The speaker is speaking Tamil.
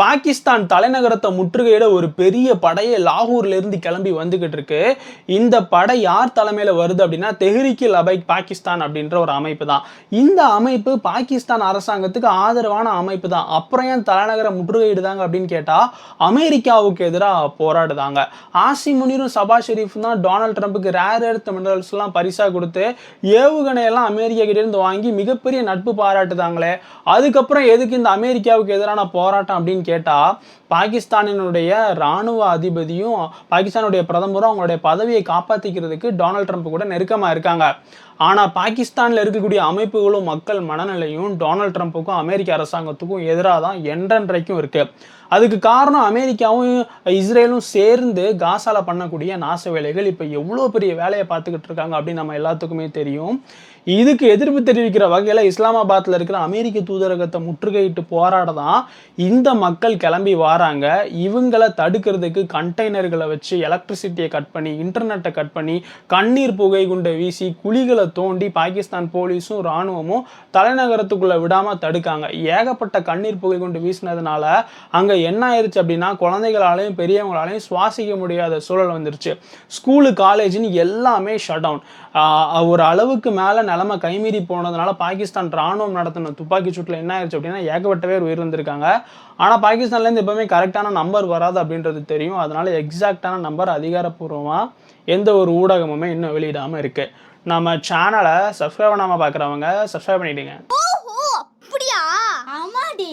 பாகிஸ்தான் தலைநகரத்தை முற்றுகையிட ஒரு பெரிய படையை லாகூர்லேருந்து கிளம்பி வந்துக்கிட்டு இருக்கு. இந்த படை யார் தலைமையில் வருது அப்படின்னா தெஹ்ரிக்கில் அபைக் பாகிஸ்தான் அப்படின்ற ஒரு அமைப்பு தான். இந்த அமைப்பு பாகிஸ்தான் அரசாங்கத்துக்கு ஆதரவான அமைப்பு தான். அப்புறம் ஏன் தலைநகரை முற்றுகையிடுதாங்க அப்படின்னு கேட்டால் அமெரிக்காவுக்கு எதிராக போராடுதாங்க. ஆசி முனிரும் சபா ஷெரீஃப் தான் டொனால்ட் ட்ரம்ப்புக்கு ரேர் எர்த் மினரல்ஸ்லாம் பரிசாக கொடுத்து ஏவுகணை எல்லாம் அமெரிக்கா கிட்டேருந்து வாங்கி மிகப்பெரிய நட்பு பாராட்டுதாங்களே. அதுக்கப்புறம் எதுக்கு இந்த அமெரிக்காவுக்கு எதிரான போராட்டம் அப்படின்னு கேட்டால் பாகிஸ்தானினுடைய ராணுவ அதிபதியும் பாகிஸ்தானுடைய பிரதமரும் அவங்களுடைய பதவியை காப்பாற்றிக்கிறதுக்கு டொனால்ட் ட்ரம்ப் கூட நெருக்கமாக இருக்காங்க. ஆனால் பாகிஸ்தானில் இருக்கக்கூடிய அமைப்புகளும் மக்கள் மனநிலையும் டொனால்ட் ட்ரம்ப்புக்கும் அமெரிக்க அரசாங்கத்துக்கும் எதிராக தான் என்றென்றைக்கும் இருக்குது அதுக்கு காரணம் அமெரிக்காவும் இஸ்ரேலும் சேர்ந்து காசால பண்ணக்கூடிய நாச வேலைகள் இப்போ எவ்வளோ பெரிய வேலையை பார்த்துக்கிட்டு இருக்காங்க அப்படின்னு நம்ம எல்லாத்துக்குமே தெரியும். இதுக்கு எதிர்ப்பு தெரிவிக்கிற வகையில் இஸ்லாமாபாத்தில் இருக்கிற அமெரிக்க தூதரகத்தை முற்றுகையிட்டு போராட தான் இந்த மக்கள் மக்கள் கிளம்பி வராங்க. இவங்களை தடுக்கிறதுக்கு கண்டெய்னர்களை வச்சு எலக்ட்ரிசிட்டியை கட் பண்ணி இன்டர்நெட்டை கட் பண்ணி கண்ணீர் புகை குண்டை வீசி குழிகளை தோண்டி பாகிஸ்தான் போலீஸும் இராணுவமும் தலைநகரத்துக்குள்ளே விடாமல் தடுக்காங்க. ஏகப்பட்ட கண்ணீர் புகை குண்டு வீசினதுனால அங்கே என்ன ஆயிடுச்சு அப்படின்னா குழந்தைகளாலையும் பெரியவங்களாலையும் சுவாசிக்க முடியாத சூழல் வந்துருச்சு. ஸ்கூலு காலேஜ்னு எல்லாமே ஷட் டவுன் ஒரு அளவுக்கு மேலே நிலமை கைமீறி போனதுனால பாகிஸ்தான் ராணுவம் நடத்தின துப்பாக்கி சூட்டில் என்ன ஆயிடுச்சு அப்படின்னா ஏகப்பட்ட பேர் உயிரிழந்திருக்காங்க. ஆனால் பாகிஸ்தான்லேருந்து எப்பவுமே கரெக்டான நம்பர் வராது அப்படின்றது தெரியும். அதனால எக்ஸாக்டான நம்பர் அதிகாரப்பூர்வமாக எந்த ஒரு ஊடகமுமே இன்னும் வெளியிடாமல் இருக்கு. நம்ம சேனலை சப்ஸ்கிரைப் பண்ணாமல் பார்க்குறவங்க சப்ஸ்கிரைப் பண்ணிடுங்க. ஓஹோ அப்படியா? ஆமாடி.